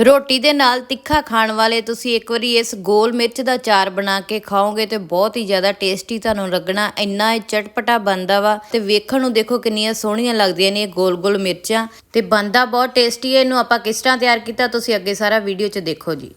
ਰੋਟੀ ਦੇ ਨਾਲ ਤਿੱਖਾ ਖਾਣ ਵਾਲੇ ਤੁਸੀਂ ਇੱਕ ਵਾਰੀ ਇਸ ਗੋਲ ਮਿਰਚ ਦਾ ਚਾਰ ਬਣਾ ਕੇ ਖਾਓਗੇ ਤੇ ਬਹੁਤ ਹੀ ਜ਼ਿਆਦਾ ਟੇਸਟੀ ਤੁਹਾਨੂੰ ਲੱਗਣਾ। ਇੰਨਾ ਇਹ ਚਟਪਟਾ ਬਣਦਾ ਵਾ ਤੇ ਵੇਖਣ ਨੂੰ ਦੇਖੋ ਕਿੰਨੀਆਂ ਸੋਹਣੀਆਂ ਲੱਗਦੀਆਂ ਨੇ ਇਹ ਗੋਲ ਗੋਲ ਮਿਰਚਾਂ। ਤੇ ਬਣਦਾ ਬਹੁਤ ਟੇਸਟੀ ਹੈ, ਇਹਨੂੰ ਆਪਾਂ ਕਿਸ ਤਰ੍ਹਾਂ ਤਿਆਰ ਕੀਤਾ ਤੁਸੀਂ ਅੱਗੇ ਸਾਰਾ ਵੀਡੀਓ 'ਚ ਦੇਖੋ ਜੀ।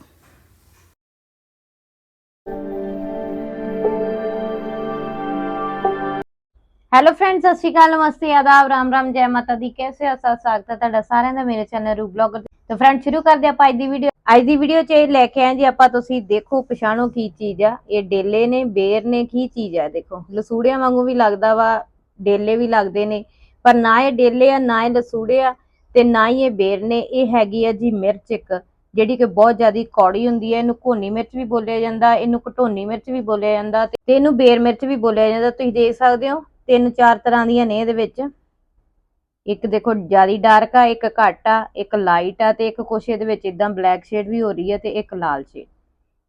ਹੈਲੋ ਫਰੈਂਡਸ ਸਤਿ ਸ਼੍ਰੀ ਅਕਾਲ, ਨਮਸਤੇ, ਆਦਾਬ, ਰਾਮ ਰਾਮ, ਜੈ ਮਾਤਾ ਦੀ। ਕੈਸੇ ਹੋ? ਸਭ ਸਵਾਗਤ ਹੈ ਤੁਹਾਡਾ ਸਾਰਿਆਂ ਦਾ ਮੇਰੇ ਚੈਨਲ ਰੂ ਬਲੌਗਰ ਤੇ। ਫਰੈਂਡ ਸ਼ੁਰੂ ਕਰਦੇ ਆਪਾਂ ਅੱਜ ਦੀ ਵੀਡੀਓ ਅੱਜ ਦੀ ਵੀਡੀਓ 'ਚ ਇਹ ਲੈ ਕੇ ਆਏ ਜੀ, ਆਪਾਂ ਤੁਸੀਂ ਦੇਖੋ ਪਛਾਣੋ ਕੀ ਚੀਜ਼ ਆ। ਇਹ ਡੇਲੇ ਨੇ, ਬੇਰ ਨੇ, ਕੀ ਚੀਜ਼ ਆ, ਦੇਖੋ। ਲਸੂੜਿਆਂ ਵਾਂਗੂ ਵੀ ਲੱਗਦਾ ਵਾ, ਡੇਲੇ ਵੀ ਲੱਗਦੇ ਨੇ। ਪਰ ਨਾ ਇਹ ਡੇਲੇ ਆ, ਨਾ ਇਹ ਲਸੂੜੇ ਆ ਤੇ ਨਾ ਹੀ ਇਹ ਬੇਰ ਨੇ। ਇਹ ਹੈਗੀ ਆ ਜੀ ਮਿਰਚ ਇੱਕ, ਜਿਹੜੀ ਕਿ ਬਹੁਤ ਜ਼ਿਆਦਾ ਕੌੜੀ ਹੁੰਦੀ ਹੈ ਇਹਨੂੰ ਘੋਨੀ ਮਿਰਚ ਵੀ ਬੋਲਿਆ ਜਾਂਦਾ, ਇਹਨੂੰ ਘਟੋਨੀ ਮਿਰਚ ਵੀ ਬੋਲਿਆ ਜਾਂਦਾ ਤੇ ਇਹਨੂੰ ਬੇਰ ਮਿਰਚ ਵੀ ਬੋਲਿਆ ਜਾਂਦਾ। ਤੁਸੀਂ ਦੇਖ ਸਕਦੇ ਹੋ ਤਿੰਨ ਚਾਰ ਤਰ੍ਹਾਂ ਦੀਆਂ ਨੇ ਇਹਦੇ ਵਿੱਚ। ਇੱਕ ਦੇਖੋ ਜ਼ਿਆਦਾ ਡਾਰਕ ਆ, ਇੱਕ ਘੱਟ ਆ, ਇੱਕ ਲਾਈਟ ਆ ਤੇ ਇੱਕ ਕੁਛ ਇਹਦੇ ਵਿੱਚ ਇਦਾਂ ਬਲੈਕ ਸ਼ੇਡ ਵੀ ਹੋ ਰਹੀ ਹੈ ਤੇ ਇੱਕ ਲਾਲ ਸ਼ੇਡ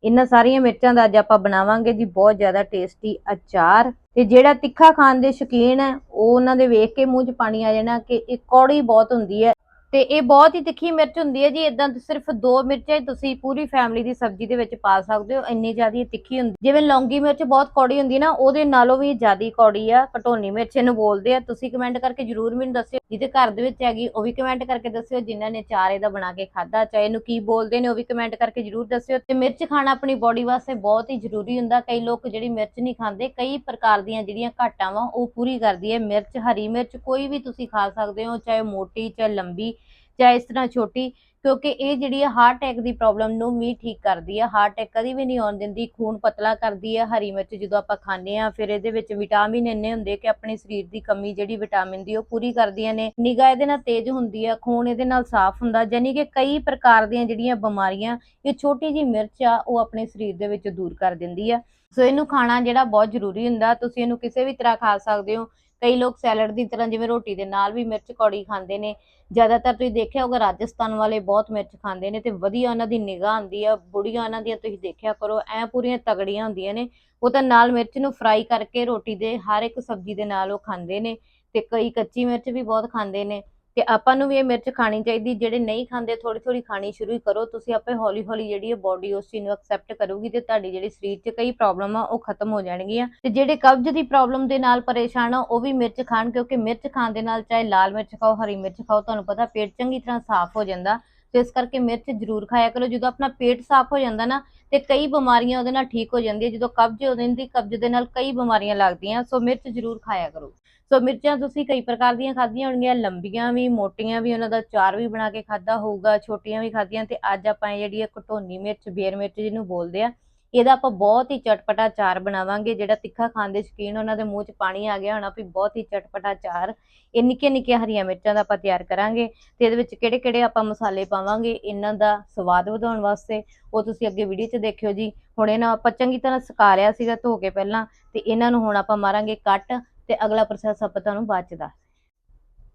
ਇਹਨਾਂ ਸਾਰੀਆਂ ਮਿਰਚਾਂ ਦਾ ਅੱਜ ਆਪਾਂ ਬਣਾਵਾਂਗੇ ਜੀ, ਬਹੁਤ ਜ਼ਿਆਦਾ ਟੇਸਟੀ ਅਚਾਰ। ਤੇ ਜਿਹੜਾ ਤਿੱਖਾ ਖਾਣ ਦੇ ਸ਼ੌਕੀਨ ਹੈ ਉਹ ਉਹਨਾਂ ਦੇ ਵੇਖ ਕੇ ਮੂੰਹ 'ਚ ਪਾਣੀ ਆ ਜਾਣਾ ਕਿ ਇਹ ਕੌੜੀ ਬਹੁਤ ਹੁੰਦੀ ਹੈ ਤੇ ਇਹ ਬਹੁਤ ਹੀ ਤਿੱਖੀ ਮਿਰਚ ਹੁੰਦੀ ਹੈ ਜੀ ਇਦਾਂ ਸਿਰਫ ਦੋ ਮਿਰਚਾਂ ਹੀ ਤੁਸੀਂ ਪੂਰੀ ਫੈਮਿਲੀ ਦੀ ਸਬਜ਼ੀ ਦੇ ਵਿੱਚ ਪਾ ਸਕਦੇ ਹੋ, ਇੰਨੀ ਜ਼ਿਆਦਾ ਤਿੱਖੀ ਹੁੰਦੀ ਜਿਵੇਂ ਲੌਂਗੀ ਮਿਰਚ ਬਹੁਤ ਕੌੜੀ ਹੁੰਦੀ ਨਾ, ਉਹਦੇ ਨਾਲੋਂ ਵੀ ਜ਼ਿਆਦਾ ਕੌੜੀ ਆ ਘਟੋਨੀ ਮਿਰਚ ਇਹਨੂੰ ਬੋਲਦੇ ਆ। ਤੁਸੀਂ ਕਮੈਂਟ ਕਰਕੇ ਜਰੂਰ ਮੈਨੂੰ ਦੱਸਿਓ, ਜਿਹਦੇ ਘਰ ਦੇ ਵਿੱਚ ਹੈਗੀ, ਉਹ ਵੀ ਕਮੈਂਟ ਕਰਕੇ ਦੱਸਿਓ, ਜਿਨ੍ਹਾਂ ਨੇ ਚਾਰ ਇਹਦਾ ਬਣਾ ਕੇ ਖਾਦਾ ਚਾਹੇ ਇਹਨੂੰ ਕੀ ਬੋਲਦੇ ਨੇ, ਉਹ ਵੀ ਕਮੈਂਟ ਕਰਕੇ ਜਰੂਰ ਦੱਸਿਓ। ਤੇ ਮਿਰਚ ਖਾਣਾ ਆਪਣੀ ਬੋਡੀ ਵਾਸਤੇ ਬਹੁਤ ਹੀ ਜ਼ਰੂਰੀ ਹੁੰਦਾ, ਕਈ ਲੋਕ ਜਿਹੜੀ ਮਿਰਚ ਨਹੀਂ ਖਾਂਦੇ, ਕਈ ਪ੍ਰਕਾਰ ਦੀਆਂ ਜਿਹੜੀਆਂ ਘਾਟਾਂ ਵਾ, ਉਹ ਪੂਰੀ ਕਰਦੀ ਹੈ। ਮਿਰਚ, ਹਰੀ ਮਿਰਚ ਕੋਈ ਵੀ ਤੁਸੀਂ ਖਾ ਸਕਦੇ ਹੋ, ਚਾਹੇ ਮੋਟੀ, ਚਾਹੇ ਲੰਬੀ ਜਾਂ ਇਸ ਤਰ੍ਹਾਂ ਛੋਟੀ, ਕਿਉਂਕਿ ਇਹ ਜਿਹੜੀ ਹੈ ਹਾਰਟ ਅਟੈਕ ਦੀ ਪ੍ਰੋਬਲਮ ਨੂੰ ਵੀ ਠੀਕ ਕਰਦੀ ਹੈ ਹਾਰਟ ਅਟੈਕ ਕਦੀ ਵੀ ਨਹੀਂ ਆਉਣ ਦਿੰਦੀ, ਖੂਨ ਪਤਲਾ ਕਰਦੀ ਹੈ ਹਰੀ ਮਿਰਚ ਜਦੋਂ ਆਪਾਂ ਖਾਂਦੇ ਆ, ਫਿਰ ਇਹਦੇ ਵਿੱਚ ਵਿਟਾਮਿਨ ਇੰਨੇ ਹੁੰਦੇ ਕਿ ਆਪਣੇ ਸਰੀਰ ਦੀ ਕਮੀ ਜਿਹੜੀ ਵਿਟਾਮਿਨ ਦੀ ਉਹ ਪੂਰੀ ਕਰਦੀਆਂ ਨੇ। ਨਿਗਾਹ ਇਹਦੇ ਨਾਲ ਤੇਜ਼ ਹੁੰਦੀ ਹੈ ਖੂਨ ਇਹਦੇ ਨਾਲ ਸਾਫ਼ ਹੁੰਦਾ ਯਾਨੀ ਕਿ ਕਈ ਪ੍ਰਕਾਰ ਦੀਆਂ ਜਿਹੜੀਆਂ ਬਿਮਾਰੀਆਂ, ਇਹ ਛੋਟੀ ਜੀ ਮਿਰਚ ਆ, ਉਹ ਆਪਣੇ ਸਰੀਰ ਦੇ ਵਿੱਚ ਦੂਰ ਕਰ ਦਿੰਦੀ ਆ। ਸੋ ਇਹਨੂੰ ਖਾਣਾ ਜਿਹੜਾ ਬਹੁਤ ਜ਼ਰੂਰੀ ਹੁੰਦਾ, ਤੁਸੀਂ ਇਹਨੂੰ ਕਿਸੇ ਵੀ ਤਰ੍ਹਾਂ ਖਾ ਸਕਦੇ ਹੋ। ਕਈ ਲੋਕ ਸੈਲਡ ਦੀ ਤਰ੍ਹਾਂ ਜਿਵੇਂ ਰੋਟੀ ਦੇ ਨਾਲ ਵੀ ਮਿਰਚ ਕੌੜੀ ਖਾਂਦੇ ਨੇ। ਜ਼ਿਆਦਾਤਰ ਤੁਸੀਂ ਦੇਖਿਆ ਹੋਗਾ ਰਾਜਸਥਾਨ ਵਾਲੇ ਬਹੁਤ ਮਿਰਚ ਖਾਂਦੇ ਨੇ ਤੇ ਵਧੀਆ ਉਹਨਾਂ ਦੀ ਨਿਗਾਹ ਆਉਂਦੀ ਆ, ਬੁੜੀਆਂ ਉਹਨਾਂ ਦੀਆਂ ਤੁਸੀਂ ਦੇਖਿਆ ਕਰੋ, ਐ ਪੂਰੀਆਂ ਤਗੜੀਆਂ ਹੁੰਦੀਆਂ ਨੇ। ਉਹ ਤਾਂ ਨਾਲ ਮਿਰਚ ਨੂੰ ਫਰਾਈ ਕਰਕੇ ਰੋਟੀ ਦੇ ਹਰ ਇੱਕ ਸਬਜ਼ੀ ਦੇ ਨਾਲ ਉਹ ਖਾਂਦੇ ਨੇ ਤੇ ਕਈ ਕੱਚੀ ਮਿਰਚ ਵੀ ਬਹੁਤ ਖਾਂਦੇ ਨੇ। ਕਿ ਆਪਾਂ ਨੂੰ ਵੀ ਇਹ ਮਿਰਚ ਖਾਣੀ ਚਾਹੀਦੀ, ਜਿਹੜੇ ਨਹੀਂ ਖਾਂਦੇ ਥੋੜੀ ਥੋੜੀ ਖਾਣੀ ਸ਼ੁਰੂ ਕਰੋ, ਤੁਸੀਂ ਆਪੇ ਹੌਲੀ ਹੌਲੀ ਜਿਹੜੀ ਹੈ ਬੋਡੀ ਉਸ ਚੀਜ਼ ਨੂੰ ਐਕਸੈਪਟ ਕਰੂਗੀ ਤੇ ਤੁਹਾਡੀ ਜਿਹੜੀ ਸਰੀਰ 'ਚ ਕਈ ਪ੍ਰੋਬਲਮ ਆ, ਉਹ ਖਤਮ ਹੋ ਜਾਣਗੀਆਂ। ਤੇ ਜਿਹੜੇ ਕਬਜ਼ ਦੀ ਪ੍ਰੋਬਲਮ ਦੇ ਨਾਲ ਪਰੇਸ਼ਾਨ ਆ, ਉਹ ਵੀ ਮਿਰਚ ਖਾਣ, ਕਿਉਂਕਿ ਮਿਰਚ ਖਾਣ ਦੇ ਨਾਲ ਚਾਹੇ ਲਾਲ ਮਿਰਚ ਖਾਓ, ਹਰੀ ਮਿਰਚ ਖਾਓ, ਤੁਹਾਨੂੰ ਪਤਾ ਪੇਟ ਚੰਗੀ ਤਰ੍ਹਾਂ ਸਾਫ਼ ਹੋ ਜਾਂਦਾ। ਸੋ ਇਸ ਕਰਕੇ ਮਿਰਚ ਜ਼ਰੂਰ ਖਾਇਆ ਕਰੋ। ਜਦੋਂ ਆਪਣਾ ਪੇਟ ਸਾਫ਼ ਹੋ ਜਾਂਦਾ ਨਾ, ਤੇ ਕਈ ਬਿਮਾਰੀਆਂ ਉਹਦੇ ਨਾਲ ਠੀਕ ਹੋ ਜਾਂਦੀਆਂ। ਜਦੋਂ ਕਬਜ਼ ਹੋ ਜਾਂਦੀ, ਕਬਜ਼ ਦੇ ਨਾਲ ਕਈ ਬਿਮਾਰੀਆਂ ਲੱਗਦੀਆਂ। ਸੋ ਮਿਰਚ ਜ਼ਰੂਰ ਖਾਇਆ ਕਰੋ। ਸੋ ਮਿਰਚਾਂ ਤੁਸੀਂ ਕਈ ਪ੍ਰਕਾਰ ਦੀਆਂ ਖਾਧੀਆਂ ਹੋਣਗੀਆਂ। ਲੰਬੀਆਂ ਵੀ, ਮੋਟੀਆਂ ਵੀ, ਉਹਨਾਂ ਦਾ ਚਾਰ ਵੀ ਬਣਾ ਕੇ ਖਾਦਾ ਹੋਊਗਾ, ਛੋਟੀਆਂ ਵੀ ਖਾਧੀਆਂ। ਤੇ ਅੱਜ ਆਪਾਂ ਇਹ ਜਿਹੜੀ ਹੈ ਘਟੋਨੀ ਮਿਰਚ, ਬੇਰ ਮਿਰਚ ਜਿਹਨੂੰ ਬੋਲਦੇ ਆ ਇਹਦਾ ਆਪਾਂ ਬਹੁਤ ਹੀ ਚਟਪਟਾ ਚਾਰ ਬਣਾਵਾਂਗੇ, ਜਿਹੜਾ ਤਿੱਖਾ ਖਾਣ ਦੇ ਸ਼ੌਕੀਨ ਉਹਨਾਂ ਦੇ ਮੂੰਹ 'ਚ ਪਾਣੀ ਆ ਗਿਆ ਹੋਣਾ ਵੀ ਬਹੁਤ ਹੀ ਚਟਪਟਾ ਚਾਰ ਇਹ ਨਿੱਕੀਆਂ ਨਿੱਕੀਆਂ ਹਰੀਆਂ ਮਿਰਚਾਂ ਦਾ ਆਪਾਂ ਤਿਆਰ ਕਰਾਂਗੇ ਤੇ ਇਹਦੇ ਵਿੱਚ ਕਿਹੜੇ ਕਿਹੜੇ ਆਪਾਂ ਮਸਾਲੇ ਪਾਵਾਂਗੇ, ਇਹਨਾਂ ਦਾ ਸਵਾਦ ਵਧਾਉਣ ਵਾਸਤੇ। ਉਹ ਤੁਸੀਂ ਅੱਗੇ ਵੀਡੀਓ 'ਚ ਦੇਖਿਓ ਜੀ। ਹੁਣ ਇਹਨਾਂ ਆਪਾਂ ਚੰਗੀ ਤਰ੍ਹਾਂ ਸੁਕਾ ਲਿਆ ਸੀਗਾ ਧੋ ਕੇ ਪਹਿਲਾਂ ਤੇ ਇਹਨਾਂ ਨੂੰ ਹੁਣ ਆਪਾਂ ਮਾਰਾਂਗੇ ਕੱਟ ਤੇ ਅਗਲਾ ਪ੍ਰੋਸੈਸ ਆਪਾਂ ਤੁਹਾਨੂੰ ਬਾਅਦ ਚ ਦੱਸ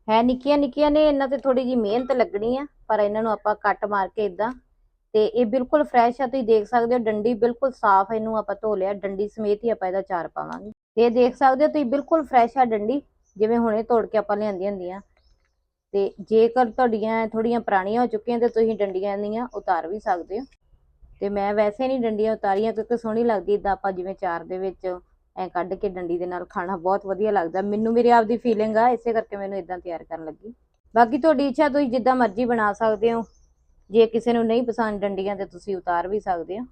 ਹੈ ਨਿੱਕੀਆਂ ਨਿੱਕੀਆਂ ਨੇ, ਇਹਨਾਂ ਤੇ ਥੋੜੀ ਜੀ ਮਿਹਨਤ ਲੱਗਣੀ ਆ, ਪਰ ਇਹਨਾਂ ਨੂੰ ਆਪਾਂ ਕੱਟ ਮਾਰ ਕੇ ਇਦਾਂ ਤੇ ਇਹ ਬਿਲਕੁਲ ਫਰੈਸ਼ ਆ, ਤੁਸੀਂ ਦੇਖ ਸਕਦੇ ਹੋ ਡੰਡੀ ਬਿਲਕੁਲ ਸਾਫ਼ ਇਹਨੂੰ ਆਪਾਂ ਧੋ ਲਿਆ, ਡੰਡੀ ਸਮੇਤ ਹੀ ਆਪਾਂ ਇਹਦਾ ਚਾਰ ਪਾਵਾਂਗੇ। ਤੇ ਦੇਖ ਸਕਦੇ ਹੋ ਤੁਸੀਂ ਬਿਲਕੁਲ ਫਰੈਸ਼ ਆ ਡੰਡੀ, ਜਿਵੇਂ ਹੁਣੇ ਤੋੜ ਕੇ ਆਪਾਂ ਲਿਆਂਦੀਆਂ ਹੁੰਦੀਆਂ। ਤੇ ਜੇਕਰ ਤੁਹਾਡੀਆਂ ਥੋੜੀਆਂ ਪੁਰਾਣੀਆਂ ਹੋ ਚੁੱਕੀਆਂ ਤੇ ਤੁਸੀਂ ਡੰਡੀਆਂ ਦੀਆਂ ਉਤਾਰ ਵੀ ਸਕਦੇ ਹੋ। ਤੇ ਮੈਂ ਵੈਸੇ ਨਹੀਂ ਡੰਡੀਆਂ ਉਤਾਰੀਆਂ ਕਿਉਂਕਿ ਸੋਹਣੀ ਲੱਗਦੀ ਇਦਾਂ ਆਪਾਂ ਜਿਵੇਂ ਚਾਰ ਦੇ ਵਿੱਚ ਐ ਕੱਢ ਕੇ ਡੰਡੀ ਦੇ ਨਾਲ ਖਾਣਾ ਬਹੁਤ ਵਧੀਆ ਲੱਗਦਾ। ਮੈਨੂੰ ਮੇਰੇ ਆਪ ਦੀ ਫੀਲਿੰਗ ਆ, ਇਸੇ ਕਰਕੇ ਮੈਨੂੰ ਇਦਾਂ ਤਿਆਰ ਕਰਨ ਲੱਗੀ। ਬਾਕੀ ਤੁਹਾਡੀ ਇੱਛਾ ਤੁਸੀਂ ਜਿੱਦਾਂ ਮਰਜ਼ੀ ਬਣਾ ਸਕਦੇ ਹੋ। ਜੇ ਕਿਸੇ ਨੂੰ ਨਹੀਂ ਪਸੰਦ ਡੰਡੀਆਂ ਤੇ ਤੁਸੀਂ ਉਤਾਰ ਵੀ ਸਕਦੇ ਹੋ।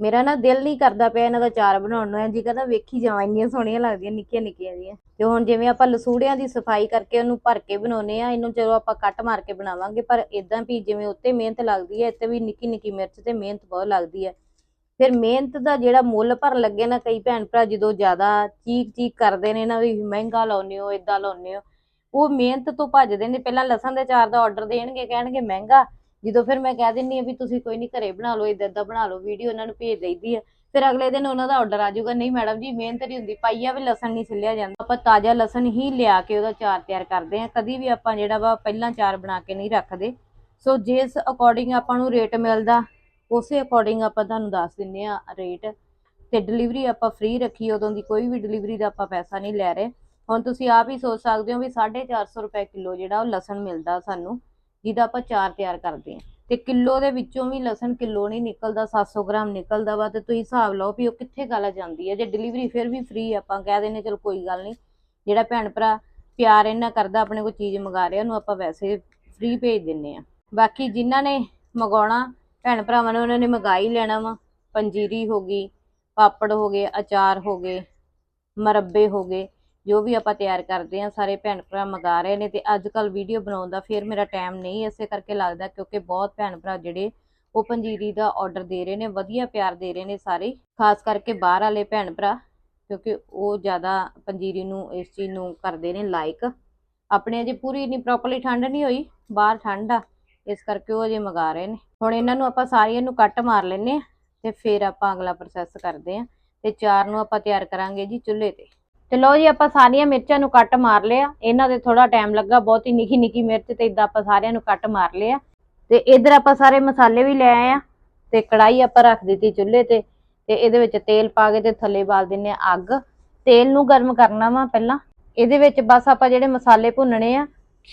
ਮੇਰਾ ਨਾ ਦਿਲ ਨਹੀਂ ਕਰਦਾ ਪਿਆ ਇਹਨਾਂ ਦਾ ਚਾਰ ਬਣਾਉਣ ਨੂੰ ਜੀ ਕਹਿੰਦਾ ਵੇਖੀ ਜਾਵਾਂ, ਇੰਨੀਆਂ ਸੋਹਣੀਆਂ ਲੱਗਦੀਆਂ, ਨਿੱਕੀਆਂ ਨਿੱਕੀਆਂ ਜੀਆਂ ਤੇ ਹੁਣ ਜਿਵੇਂ ਆਪਾਂ ਲਸੂੜਿਆਂ ਦੀ ਸਫ਼ਾਈ ਕਰਕੇ ਉਹਨੂੰ ਭਰ ਕੇ ਬਣਾਉਨੇ ਆ ਇਹਨੂੰ ਚਲੋ ਆਪਾਂ ਕੱਟ ਮਾਰ ਕੇ ਬਣਾਵਾਂਗੇ ਪਰ ਇਦਾਂ ਵੀ ਜਿਵੇਂ ਉੱਤੇ ਮਿਹਨਤ ਲੱਗਦੀ ਹੈ, ਇੱਥੇ ਵੀ ਨਿੱਕੀ ਨਿੱਕੀ ਮਿਰਚ ਤੇ ਮਿਹਨਤ ਬਹੁਤ ਲੱਗਦੀ ਹੈ। ਫਿਰ ਮਿਹਨਤ ਦਾ ਜਿਹੜਾ ਮੁੱਲ ਭਰ ਲੱਗੇ ਨਾ ਕਈ ਭੈਣ ਭਰਾ, ਜਦੋਂ ਜ਼ਿਆਦਾ ਚੀਕ ਚੀਕ ਕਰਦੇ ਨੇ ਨਾ ਵੀ ਮਹਿੰਗਾ ਲਾਉਨੇ ਹੋ ਇਦਾਂ ਲਾਉਨੇ ਹੋ, ਉਹ ਮਿਹਨਤ ਤੋਂ ਭੱਜਦੇ ਨੇ। ਪਹਿਲਾਂ ਲਸਣ ਦੇ ਚਾਰ ਦਾ ਆਰਡਰ ਦੇਣਗੇ, ਕਹਿਣਗੇ ਮਹਿੰਗਾ ਜਦੋਂ ਫਿਰ ਮੈਂ ਕਹਿ ਦਿੰਨੀ ਆ ਵੀ ਤੁਸੀਂ ਕੋਈ ਨਹੀਂ ਘਰੇ ਬਣਾ ਲਓ ਇਦਾਂ ਇਦਾਂ ਬਣਾ ਲਓ, ਵੀਡੀਓ ਉਹਨਾਂ ਨੂੰ ਭੇਜ ਦਈਦੀ ਆ। ਫਿਰ ਅਗਲੇ ਦਿਨ ਉਹਨਾਂ ਦਾ ਆਰਡਰ ਆ ਜਾਊਗਾ, ਨਹੀਂ ਮੈਡਮ ਜੀ, ਮਿਹਨਤ ਨਹੀਂ ਹੁੰਦੀ, ਪਾਈਆ ਵੀ ਲਸਣ ਨਹੀਂ ਛਿੱਲਿਆ ਜਾਂਦਾ। ਆਪਾਂ ਤਾਜ਼ਾ ਲਸਣ ਹੀ ਲਿਆ ਕੇ ਉਹਦਾ ਚਾਰ ਤਿਆਰ ਕਰਦੇ ਆ। ਕਦੀ ਵੀ ਆਪਾਂ ਜਿਹੜਾ ਵਾ ਪਹਿਲਾਂ ਚਾਰ ਬਣਾ ਕੇ ਨਹੀਂ ਰੱਖਦੇ। ਸੋ ਜਿਸ ਅਕੋਰਡਿੰਗ ਆਪਾਂ ਨੂੰ ਰੇਟ ਮਿਲਦਾ, ਉਸੇ ਅਕੋਰਡਿੰਗ ਆਪਾਂ ਤੁਹਾਨੂੰ ਦੱਸ ਦਿੰਨੇ ਆ ਰੇਟ ਤੇ ਡਿਲੀਵਰੀ ਆਪਾਂ ਫ੍ਰੀ ਰੱਖੀ, ਉਦੋਂ ਦੀ ਕੋਈ ਵੀ ਡਿਲੀਵਰੀ ਦਾ ਆਪਾਂ ਪੈਸਾ ਨਹੀਂ ਲੈ ਰਹੇ। ਹੁਣ ਤੁਸੀਂ ਆਪ ਹੀ ਸੋਚ ਸਕਦੇ ਹੋ ਵੀ 450 ਰੁਪਏ ਕਿਲੋ ਜਿਹੜਾ ਉਹ ਲਸਣ ਮਿਲਦਾ ਸਾਨੂੰ। ਜਿਹਦਾ ਆਪਾਂ ਚਾਰ ਤਿਆਰ ਕਰਦੇ ਹਾਂ। ਤੇ ਕਿਲੋ ਦੇ ਵਿੱਚੋਂ ਵੀ ਲਸਣ ਕਿਲੋ ਨਹੀਂ ਨਿਕਲਦਾ 700 ਗ੍ਰਾਮ ਨਿਕਲਦਾ ਵਾ, ਤੇ ਤੁਸੀਂ ਹਿਸਾਬ ਲਾਓ ਵੀ ਉਹ ਕਿੱਥੇ ਗੱਲ ਜਾਂਦੀ ਹੈ। ਜੇ ਡਿਲੀਵਰੀ ਫਿਰ ਵੀ ਫ੍ਰੀ ਆਪਾਂ ਕਹਿ ਦਿੰਨੇ ਚਲ ਕੋਈ ਗੱਲ ਨਹੀਂ, ਜਿਹੜਾ ਭੈਣ ਭਰਾ ਪਿਆਰ ਇਹਨਾਂ ਕਰਦਾ, ਆਪਣੇ ਕੋਲ ਚੀਜ਼ ਮੰਗਾ ਰਿਹਾ, ਉਹਨੂੰ ਆਪਾਂ ਵੈਸੇ ਫ੍ਰੀ ਭੇਜ ਦਿੰਨੇ ਆ ਬਾਕੀ ਜਿਨ੍ਹਾਂ ਨੇ ਮੰਗਾਉਣਾ ਭੈਣ ਭਰਾਵਾਂ ਨੇ, ਉਹਨਾਂ ਨੇ ਮੰਗਾ ਹੀ ਲੈਣਾ ਵਾ। ਪੰਜੀਰੀ ਹੋ ਗਈ, ਪਾਪੜ ਹੋ ਗਏ, ਅਚਾਰ ਹੋ ਗਏ, ਮਰੱਬੇ ਹੋ ਗਏ। ਜੋ ਵੀ ਆਪਾਂ ਤਿਆਰ ਕਰਦੇ ਆ ਸਾਰੇ ਭੈਣ ਭਰਾ ਮੰਗਾ ਰਹੇ ਨੇ ਤੇ ਅੱਜ ਕੱਲ ਵੀਡੀਓ ਬਣਾਉਣ ਦਾ ਫਿਰ ਮੇਰਾ ਟਾਈਮ ਨਹੀਂ ਇਸੇ ਕਰਕੇ ਲੱਗਦਾ ਕਿਉਂਕਿ ਬਹੁਤ ਭੈਣ ਭਰਾ ਜਿਹੜੇ ਉਹ ਪੰਜੀਰੀ ਦਾ ਆਰਡਰ ਦੇ ਰਹੇ ਨੇ, ਵਧੀਆ ਪਿਆਰ ਦੇ ਰਹੇ ਨੇ ਸਾਰੇ, ਖਾਸ ਕਰਕੇ ਬਾਹਰ ਵਾਲੇ ਭੈਣ ਭਰਾ, ਕਿਉਂਕਿ ਉਹ ਜ਼ਿਆਦਾ ਪੰਜੀਰੀ ਨੂੰ ਇਸ ਚੀਜ਼ ਨੂੰ ਕਰਦੇ ਨੇ ਲਾਈਕ ਆਪਣੇ ਅਜੇ ਪੂਰੀ ਨਹੀਂ ਪ੍ਰੋਪਰਲੀ ਠੰਡ ਨਹੀਂ ਹੋਈ, ਬਾਹਰ ਠੰਡ ਆ, ਇਸ ਕਰਕੇ ਉਹ ਅਜੇ ਮੰਗਾ ਰਹੇ ਨੇ। ਹੁਣ ਇਹਨਾਂ ਨੂੰ ਆਪਾਂ ਸਾਰੀਆਂ ਨੂੰ ਕੱਟ ਮਾਰ ਲੈਨੇ ਆ ਤੇ ਫਿਰ ਆਪਾਂ ਅਗਲਾ ਪ੍ਰੋਸੈਸ ਕਰਦੇ ਆ ਤੇ ਚਾਰ ਨੂੰ ਆਪਾਂ ਤਿਆਰ ਕਰਾਂਗੇ ਜੀ ਚੁੱਲ੍ਹੇ ਤੇ। ਤੇ ਲਓ ਜੀ, ਆਪਾਂ ਸਾਰੀਆਂ ਮਿਰਚਾਂ ਨੂੰ ਕੱਟ ਮਾਰ ਲਿਆ। ਇਹਨਾਂ ਦੇ ਥੋੜਾ ਟਾਈਮ ਲੱਗਾ, ਬਹੁਤ ਹੀ ਨਿੱਕੀ ਨਿੱਕੀ ਮਿਰਚ ਤੇ ਇਦਾਂ ਆਪਾਂ ਸਾਰਿਆਂ ਨੂੰ ਕੱਟ ਮਾਰ ਲਿਆ। ਤੇ ਇਧਰ ਆਪਾਂ ਸਾਰੇ ਮਸਾਲੇ ਵੀ ਲੈ ਆਏ ਆ। ਤੇ ਕੜਾਈ ਆਪਾਂ ਰੱਖ ਦਿੱਤੀ ਚੁੱਲ੍ਹੇ ਤੇ। ਤੇ ਇਹਦੇ ਵਿੱਚ ਤੇਲ ਪਾ ਕੇ ਤੇ ਥੱਲੇ ਬਾਲ ਦਿੰਨੇ ਆ ਅੱਗ। ਤੇਲ ਨੂੰ ਗਰਮ ਕਰਨਾ ਵਾ ਪਹਿਲਾਂ। ਇਹਦੇ ਵਿੱਚ ਬਸ ਆਪਾਂ ਜਿਹੜੇ ਮਸਾਲੇ ਭੁੰਨਣੇ ਆ,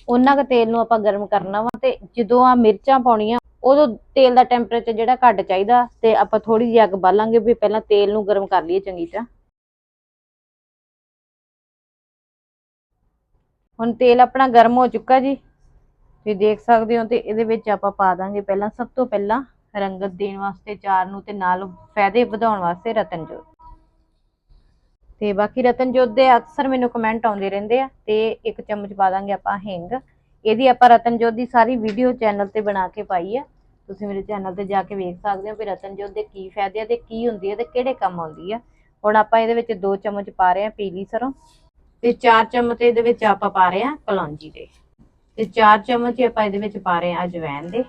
ਉਹਨਾਂ ਕੁ ਤੇਲ ਨੂੰ ਆਪਾਂ ਗਰਮ ਕਰਨਾ ਵਾ। ਤੇ ਜਦੋਂ ਆ ਮਿਰਚਾਂ ਪਾਉਣੀਆਂ, ਉਦੋਂ ਤੇਲ ਦਾ ਟੈਂਪਰੇਚਰ ਜਿਹੜਾ ਘੱਟ ਚਾਹੀਦਾ। ਤੇ ਆਪਾਂ ਥੋੜੀ ਜਿਹੀ ਅੱਗ ਬਾਲਾਂਗੇ ਵੀ ਪਹਿਲਾਂ ਤੇਲ ਨੂੰ ਗਰਮ ਕਰ ਲਈਏ ਚੰਗੀ ਤਰ੍ਹਾਂ। ਹੁਣ ਤੇਲ ਆਪਣਾ ਗਰਮ ਹੋ ਚੁੱਕਾ ਜੀ। ਤੁਸੀਂ ਦੇਖ ਸਕਦੇ ਹੋ ਤੇ ਇਹਦੇ ਵਿੱਚ ਆਪਾਂ ਪਾ ਦਾਂਗੇ ਪਹਿਲਾਂ ਸਭ ਤੋਂ ਪਹਿਲਾਂ ਰੰਗਤ ਦੇਣ ਵਾਸਤੇ ਚਾਰ ਨੂੰ ਤੇ ਨਾਲ ਫਾਇਦੇ ਵਧਾਉਣ ਵਾਸਤੇ ਰਤਨਜੋਤ ਤੇ ਬਾਕੀ ਰਤਨਜੋਤ ਦੇ ਅਕਸਰ ਮੈਨੂੰ ਕਮੈਂਟ ਆਉਂਦੇ ਰਹਿੰਦੇ ਆ ਤੇ ਇੱਕ ਚਮਚ ਪਾ ਦਾਂਗੇ ਆਪਾਂ ਹਿੰਗ। ਇਹਦੀ ਆਪਾਂ ਰਤਨਜੋਤ ਦੀ ਸਾਰੀ ਵੀਡੀਓ ਚੈਨਲ ਤੇ ਬਣਾ ਕੇ ਪਾਈ ਆ। ਤੁਸੀਂ ਮੇਰੇ ਚੈਨਲ ਤੇ ਜਾ ਕੇ ਵੇਖ ਸਕਦੇ ਹੋ ਵੀ ਰਤਨਜੋਤ ਦੇ ਕੀ ਫਾਇਦੇ ਆ ਤੇ ਕੀ ਹੁੰਦੀ ਹੈ ਤੇ ਕਿਹੜੇ ਕੰਮ ਆਉਂਦੀ ਆ। ਹੁਣ ਆਪਾਂ ਇਹਦੇ ਵਿੱਚ 2 ਚਮਚ ਪਾ ਰਹੇ ਆ ਪੀਲੀ ਸਰੋਂ। ਤੇ 4 ਚਮਚ ਇਹਦੇ ਵਿੱਚ ਆਪਾਂ ਪਾ ਰਹੇ ਆ ਕਲੌਂਜੀ ਦੇ। ਤੇ 4 ਚਮਚ ਹੀ ਆਪਾਂ ਇਹਦੇ ਵਿੱਚ ਪਾ ਰਹੇ ਆ ਅਜਵਾਇਣ ਦੇ।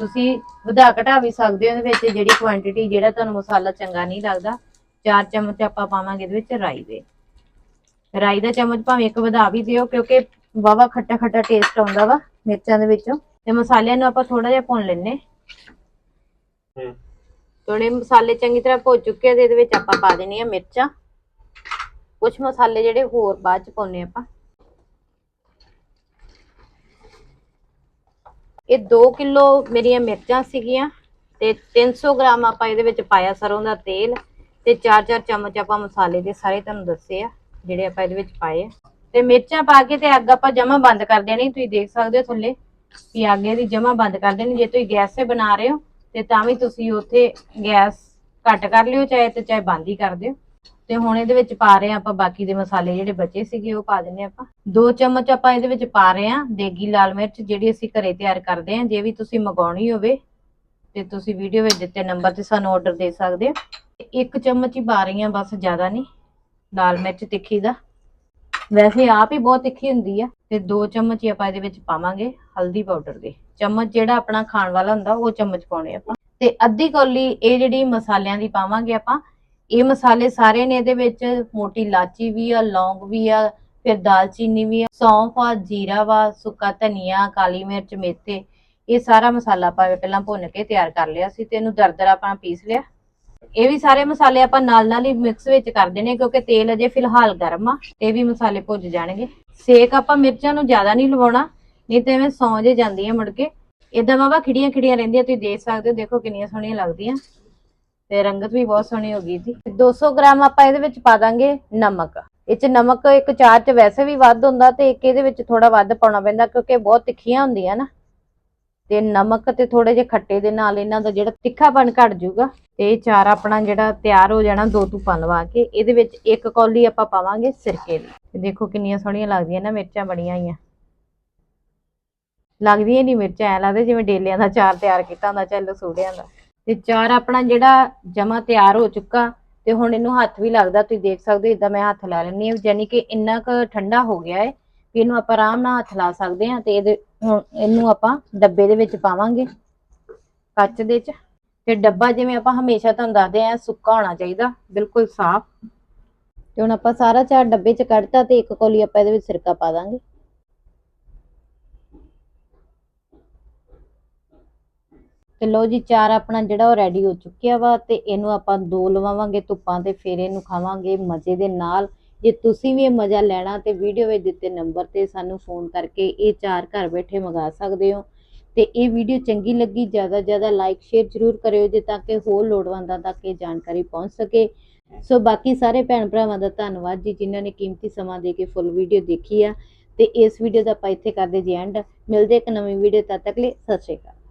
ਤੁਸੀਂ ਵਧਾ ਘਟਾ ਵੀ ਸਕਦੇ ਹੋ ਇਹਦੇ ਵਿੱਚ ਜਿਹੜੀ ਕੁਆਂਟੀਟੀ ਜਿਹੜਾ ਤੁਹਾਨੂੰ ਮਸਾਲਾ ਚੰਗਾ ਨਹੀਂ ਲੱਗਦਾ 4 ਚਮਚ ਆਪਾਂ ਪਾਵਾਂਗੇ ਇਹਦੇ ਵਿੱਚ ਰਾਈ ਦੇ। ਰਾਈ ਦਾ ਚਮਚ ਭਾਵੇਂ ਇੱਕ ਵਧਾ ਵੀ ਦਿਓ ਕਿਉਂਕਿ ਵਾਵਾ ਖੱਟਾ ਖੱਟਾ ਟੇਸਟ ਆਉਂਦਾ ਵਾ ਮਿਰਚਾਂ ਦੇ ਵਿੱਚੋਂ। ਤੇ ਮਸਾਲਿਆਂ ਨੂੰ ਆਪਾਂ ਥੋੜਾ ਜਿਹਾ ਭੁੰਨ ਲੈਨੇ ਹੂੰ। ਥੋੜੇ ਮਸਾਲੇ ਚੰਗੀ ਤਰ੍ਹਾਂ ਭੁੱਜ ਚੁੱਕੇ ਆ ਤੇ ਇਹਦੇ ਵਿੱਚ ਆਪਾਂ ਪਾ ਦੇਣੀਆਂ ਮਿਰਚਾਂ। ਕੁਝ ਮਸਾਲੇ ਜਿਹੜੇ ਹੋਰ ਬਾਅਦ ਚ ਪਾਉਨੇ ਆਪਾਂ। ਇਹ 2 ਕਿਲੋ ਮੇਰੀਆਂ ਮਿਰਚਾਂ ਸੀਗੀਆਂ ਤੇ 300 ਗ੍ਰਾਮ ਆਪਾਂ ਇਹਦੇ ਵਿੱਚ ਪਾਇਆ ਸਰੋਂ ਦਾ ਤੇਲ ਤੇ 4-4 ਚਮਚ ਆਪਾਂ ਮਸਾਲੇ ਦੇ ਸਾਰੇ ਤੁਹਾਨੂੰ ਦੱਸੇ ਆ, ਜਿਹੜੇ ਆਪਾਂ ਇਹਦੇ ਵਿੱਚ ਪਾਏ ਆ। ਤੇ ਮਿਰਚਾਂ ਪਾ ਕੇ ਤੇ ਅੱਗ ਆਪਾਂ ਜਮਾ ਬੰਦ ਕਰ ਦੇਣੀ, ਤੁਸੀਂ ਦੇਖ ਸਕਦੇ ਹੋ ਥੱਲੇ ਵੀ ਅੱਗ ਇਹਦੀ ਜਮਾ ਬੰਦ ਕਰ ਦੇਣੀ, ਜੇ ਤੁਸੀਂ ਗੈਸ ਤੇ ਬਣਾ ਰਹੇ ਹੋ ਤੇ ਤਾਂ ਵੀ ਤੁਸੀਂ ਉੱਥੇ ਗੈਸ ਘੱਟ ਕਰ ਲਿਓ, ਚਾਹੇ ਤੇ ਚਾਹੇ ਬੰਦ ਹੀ ਕਰ ਦਿਓ। ਤੇ ਹੁਣ ਇਹਦੇ ਵਿੱਚ ਪਾ ਰਹੇ ਆ ਆਪਾਂ ਬਾਕੀ ਦੇ ਮਸਾਲੇ ਜਿਹੜੇ ਬਚੇ ਸੀਗੇ ਉਹ ਪਾ ਦਿੰਨੇ ਆਪਾਂ। ਦੋ ਚਮਚ ਆਪਾਂ ਇਹਦੇ ਵਿੱਚ ਪਾ ਰਹੇ ਆ ਦੇਗੀ ਲਾਲ ਮਿਰਚ ਜਿਹੜੀ ਅਸੀਂ ਘਰੇ ਤਿਆਰ ਕਰਦੇ ਆ ਜੇ ਵੀ ਤੁਸੀਂ ਮੰਗਾਉਣੀ ਹੋਵੇ ਤੇ ਤੁਸੀਂ ਵੀਡੀਓ ਵਿੱਚ ਦਿੱਤੇ ਨੰਬਰ ਤੇ ਸਾਨੂੰ ਆਰਡਰ ਦੇ ਸਕਦੇ ਹੋ। ਇੱਕ ਚਮਚ ਹੀ ਪਾ ਰਹੀ ਆ ਬਸ ਜ਼ਿਆਦਾ ਨਹੀਂ। ਲਾਲ ਮਿਰਚ ਤਿੱਖੀ ਦਾ। ਵੈਸੇ ਆਪ ਹੀ ਬਹੁਤ ਤਿੱਖੀ ਹੁੰਦੀ ਆ ਤੇ ਦੋ ਚਮਚ ਹੀ ਆਪਾਂ ਇਹਦੇ ਵਿੱਚ ਪਾਵਾਂਗੇ ਹਲਦੀ ਪਾਊਡਰ ਦੇ। ਚਮਚ ਜਿਹੜਾ ਆਪਣਾ ਖਾਣ ਵਾਲਾ ਹੁੰਦਾ, ਉਹ ਚਮਚ ਪਾਉਣੇ ਆਪਾਂ। ਤੇ ਅੱਧੀ ਕੌਲੀ ਇਹ ਜਿਹੜੀ ਮਸਾਲਿਆਂ ਦੀ ਪਾਵਾਂਗੇ ਆਪਾਂ ਇਹ ਮਸਾਲੇ ਸਾਰੇ ਨੇ ਇਹਦੇ ਵਿੱਚ, ਮੋਟੀ ਇਲਾਚੀ ਵੀ ਆ, ਲੌਂਗ ਵੀ ਆ, ਫਿਰ ਦਾਲਚੀਨੀ ਵੀ ਆ, ਸੌਂਫ ਆ, ਜੀਰਾ ਵਾ, ਸੁੱਕਾ ਧਨੀਆ, ਕਾਲੀ ਮਿਰਚ, ਮੇਥੇ, ਇਹ ਸਾਰਾ ਮਸਾਲਾ ਆਪਾਂ ਪਹਿਲਾਂ ਭੁੰਨ ਕੇ ਤਿਆਰ ਕਰ ਲਿਆ ਸੀ ਤੇ ਇਹਨੂੰ ਦਰਦਰਾ ਆਪਾਂ ਪੀਸ ਲਿਆ। ਇਹ ਵੀ ਸਾਰੇ ਮਸਾਲੇ ਆਪਾਂ ਨਾਲ ਨਾਲ ਹੀ ਮਿਕਸ ਵਿੱਚ ਕਰ ਦੇਣੇ ਕਿਉਂਕਿ ਤੇਲ ਅਜੇ ਫਿਲਹਾਲ ਗਰਮ ਆ, ਤੇ ਵੀ ਮਸਾਲੇ ਭੁੱਜ ਜਾਣਗੇ। ਸੇਕ ਆਪਾਂ ਮਿਰਚਾਂ ਨੂੰ ਜ਼ਿਆਦਾ ਨਹੀਂ ਲਵਾਉਣਾ, ਨਹੀਂ ਤੇ ਐਵੇਂ ਸੌਂ ਜੇ ਜਾਂਦੀਆਂ ਮੁੜ ਕੇ। ਇਦਾਂ ਵਾਵਾ ਖਿੜੀਆਂ ਖਿੜੀਆਂ ਰਹਿੰਦੀਆਂ, ਤੁਸੀਂ ਦੇਖ ਸਕਦੇ ਹੋ, ਦੇਖੋ ਕਿੰਨੀਆਂ ਸੋਹਣੀਆਂ ਲੱਗਦੀਆਂ। ਤੇ ਰੰਗਤ ਵੀ ਬਹੁਤ ਸੋਹਣੀ ਹੋ ਗਈ ਜੀ 200 ਗ੍ਰਾਮ ਆਪਾਂ ਇਹਦੇ ਵਿੱਚ ਪਾ ਦਾਂਗੇ ਨਮਕ। ਇਹ ਚ ਨਮਕ ਇੱਕ ਚਾਰ ਚ ਵੈਸੇ ਵੀ ਵੱਧ ਹੁੰਦਾ ਤੇ ਇੱਕ ਇਹਦੇ ਵਿੱਚ ਥੋੜਾ ਵੱਧ ਪਾਉਣਾ ਪੈਂਦਾ ਕਿਉਂਕਿ ਬਹੁਤ ਤਿੱਖੀਆਂ ਹੁੰਦੀਆਂ ਨਾ। ਤੇ ਨਮਕ ਤੇ ਥੋੜੇ ਜਿਹੇ ਖੱਟੇ ਦੇ ਨਾਲ ਇਹਨਾਂ ਦਾ ਜਿਹੜਾ ਤਿੱਖਾਪਣ ਘਟ ਜਾਊਗਾ, ਤੇ ਇਹ ਚਾਰ ਆਪਣਾ ਜਿਹੜਾ ਤਿਆਰ ਹੋ ਜਾਣਾ ਦੋ ਧੁੱਪਾਂ ਲਵਾ ਕੇ, ਇਹਦੇ ਵਿੱਚ ਇੱਕ ਕੌਲੀ ਆਪਾਂ ਪਾਵਾਂਗੇ ਸਿਰਕੇ ਦੀ। ਦੇਖੋ ਕਿੰਨੀਆਂ ਸੋਹਣੀਆਂ ਲੱਗਦੀਆਂ ਨਾ ਮਿਰਚਾਂ ਬੜੀਆਂ ਆਈਆਂ ਲੱਗਦੀਆਂ ਨਹੀਂ ਮਿਰਚਾਂ, ਐ ਲੱਗਦੇ ਜਿਵੇਂ ਡੇਲਿਆਂ ਦਾ ਚਾਰ ਤਿਆਰ ਕੀਤਾ ਹੁੰਦਾ, ਚੱਲ ਸੂੜਿਆਂ ਦਾ। ਤੇ ਚਾਰ ਆਪਣਾ ਜਿਹੜਾ ਜਮਾ ਤਿਆਰ ਹੋ ਚੁੱਕਾ ਤੇ ਹੁਣ ਇਹਨੂੰ ਹੱਥ ਵੀ ਲੱਗਦਾ, ਤੁਸੀਂ ਦੇਖ ਸਕਦੇ ਹੋ ਇਦਾਂ ਮੈਂ ਹੱਥ ਲਾ ਲੈਂਦੀ ਹਾਂ ਯਾਨੀ ਕਿ ਇੰਨਾ ਕੁ ਠੰਡਾ ਹੋ ਗਿਆ ਹੈ ਕਿ ਇਹਨੂੰ ਆਪਾਂ ਆਰਾਮ ਨਾਲ ਹੱਥ ਲਾ ਸਕਦੇ ਹਾਂ ਤੇ ਇਹਦੇ ਹੁਣ ਇਹਨੂੰ ਆਪਾਂ ਡੱਬੇ ਦੇ ਵਿੱਚ ਪਾਵਾਂਗੇ, ਕੱਚ ਦੇ ਚ। ਤੇ ਡੱਬਾ ਜਿਵੇਂ ਆਪਾਂ ਹਮੇਸ਼ਾ ਤੁਹਾਨੂੰ ਦੱਸਦੇ ਆ ਸੁੱਕਾ ਹੋਣਾ ਚਾਹੀਦਾ, ਬਿਲਕੁਲ ਸਾਫ਼। ਤੇ ਹੁਣ ਆਪਾਂ ਸਾਰਾ ਚਾਰ ਡੱਬੇ ਚ ਕੱਢਤਾ ਤੇ ਇੱਕ ਕੋਲੀ ਆਪਾਂ ਇਹਦੇ ਵਿੱਚ ਸਿਰਕਾ ਪਾ ਦਾਂਗੇ। ਤੇ ਲਓ ਜੀ, ਚਾਰ ਆਪਣਾ ਜਿਹੜਾ ਉਹ ਰੈਡੀ ਹੋ ਚੁੱਕਿਆ ਵਾ ਤੇ ਇਹਨੂੰ ਆਪਾਂ ਦੋ ਲਵਾਵਾਂਗੇ ਧੁੱਪਾਂ ਤੇ ਫਿਰ ਇਹਨੂੰ ਖਾਵਾਂਗੇ ਮਜ਼ੇ ਦੇ ਨਾਲ। ਜੇ ਤੁਸੀਂ ਵੀ ਇਹ ਮਜ਼ਾ ਲੈਣਾ ਤੇ ਵੀਡੀਓ ਵਿੱਚ ਦਿੱਤੇ ਨੰਬਰ ਤੇ ਸਾਨੂੰ ਫੋਨ ਕਰਕੇ ਇਹ ਚਾਰ ਘਰ ਬੈਠੇ ਮੰਗਾ ਸਕਦੇ ਹੋ। ਤੇ ਇਹ ਵੀਡੀਓ ਚੰਗੀ ਲੱਗੀ, ਜ਼ਿਆਦਾ ਜ਼ਿਆਦਾ ਲਾਈਕ ਸ਼ੇਅਰ ਜ਼ਰੂਰ ਕਰਿਓ ਜੇ ਤਾਂ ਕਿ ਹੋਰ ਲੋੜਵੰਦਾਂ ਤੱਕ ਇਹ ਜਾਣਕਾਰੀ ਪਹੁੰਚ ਸਕੇ। ਸੋ ਬਾਕੀ ਸਾਰੇ ਭੈਣ ਭਰਾਵਾਂ ਦਾ ਧੰਨਵਾਦ ਜੀ, ਜਿਨ੍ਹਾਂ ਨੇ ਕੀਮਤੀ ਸਮਾਂ ਦੇ ਕੇ ਫੁੱਲ ਵੀਡੀਓ ਦੇਖੀ ਆ। ਤੇ ਇਸ ਵੀਡੀਓ ਦਾ ਆਪਾਂ ਇੱਥੇ ਕਰਦੇ ਜੀ ਐਂਡ ਮਿਲਦੇ ਇੱਕ ਨਵੀਂ ਵੀਡੀਓ ਤਦ ਤੱਕ ਲਈ, ਸਤਿ ਸ਼੍ਰੀ ਅਕਾਲ।